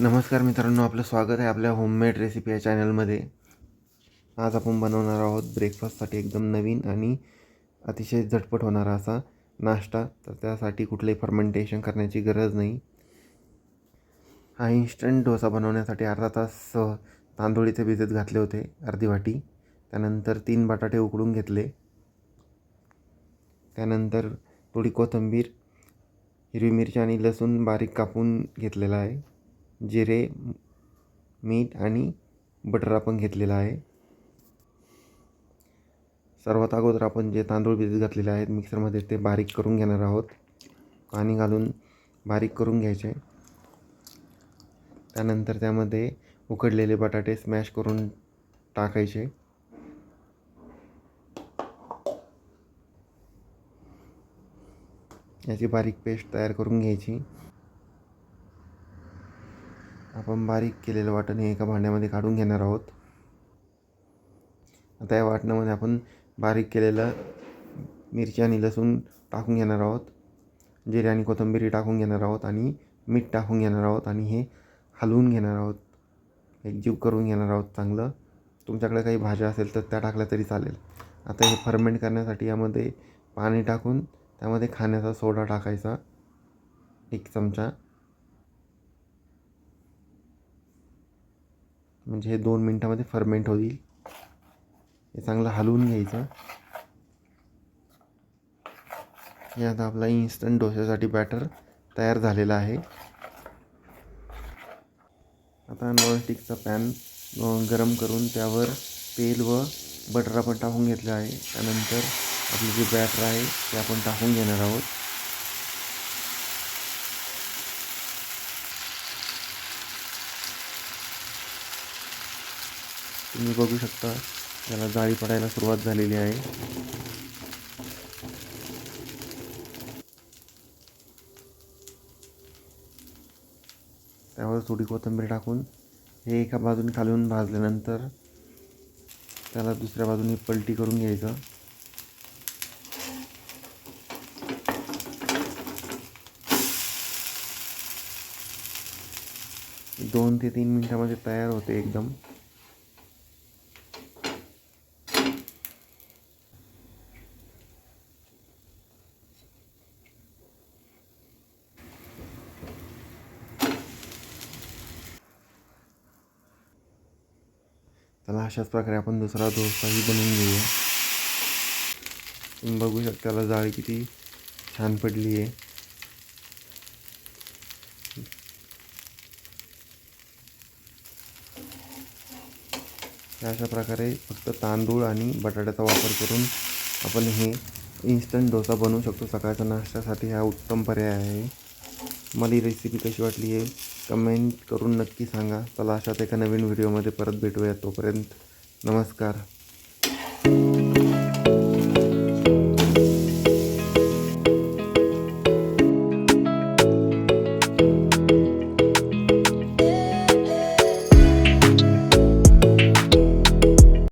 नमस्कार मित्रांनो आपलं स्वागत आहे आपल्या होममेड रेसिपी या चॅनलमध्ये आज आपण बनवणार आहोत ब्रेकफास्टसाठी एकदम नवीन आणि अतिशय झटपट होणारा असा नाश्ता. तर त्यासाठी कुठलंही फर्मेंटेशन करण्याची गरज नाही. हा इन्स्टंट डोसा बनवण्यासाठी अर्धा तास तांदुळीचे भिजत घातले होते अर्धी वाटी. त्यानंतर तीन बटाटे उकडून घेतले. त्यानंतर थोडी कोथिंबीर हिरवी मिरची आणि लसूण बारीक कापून घेतलेला आहे. जिरे मीठ आणि बटर आपण घेतलेलं आहे. सर्वात अगोदर आपण जे तांदूळ भिजत घातलेले आहेत मिक्सरमध्ये ते बारीक करून घेणार आहोत. पाणी घालून बारीक करून घ्यायचे. त्यानंतर त्यामध्ये उकडलेले बटाटे स्मॅश करून टाकायचे. याची बारीक पेस्ट तयार करून घ्यायची. आपण बारीक केलेलं वाटण हे एका भांड्यामध्ये काढून घेणार आहोत. आता या वाटणामध्ये आपण बारीक केलेलं मिरची आणि लसूण टाकून घेणार आहोत. जिरे आणि कोथिंबीर टाकून घेणार आहोत आणि मीठ टाकून घेणार आहोत आणि हे हलवून घेणार आहोत. एकजीव करून घेणार आहोत चांगलं. तुमच्याकडे काही भाज्या असेल तर त्या टाकल्या तरी चालेल. आता हे फर्मेंट करण्यासाठी यामध्ये पाणी टाकून त्यामध्ये खाण्याचा सोडा टाकायचा. एक चमचा. म्हणजे हे दोन मिनटामध्ये फर्मेंट होईल. हे चांगलं हलवून घ्यायचं. हे आता आपला इन्स्टंट डोश्यासाठी बॅटर तयार झालेला आहे. आता नॉनस्टिकचा पॅन गरम करून त्यावर तेल व बटर आपण टाकून घेतलं आहे. त्यानंतर आपलं जे बॅटर आहे ते आपण टाकून घेणार आहोत. तुम्ही बघू शकता त्याला जाळी पडायला सुरुवात झालेली आहे. त्यावर थोडी कोथिंबीर टाकून हे एका बाजूने खालून भाजल्यानंतर त्याला दुसऱ्या बाजूने पलटी करून घ्यायचं. दोन ते तीन मिनटामध्ये तयार होते एकदम. त्याला अशाच प्रकारे आपण दुसरा डोसाही बनवून घेऊया. तुम्ही बघू शकता त्याला जाळी किती छान पडली आहे. अशा प्रकारे फक्त तांदूळ आणि बटाट्याचा वापर करून आपण हे इन्स्टंट डोसा बनवू शकतो. सकाळच्या नाश्त्यासाठी हा उत्तम पर्याय आहे. मला ही रेसिपी कशी वाटली आहे कमेंट करून नक्की सांगा. चला अशाच एका नवीन व्हिडिओमध्ये परत भेटूया तोपर्यंत नमस्कार.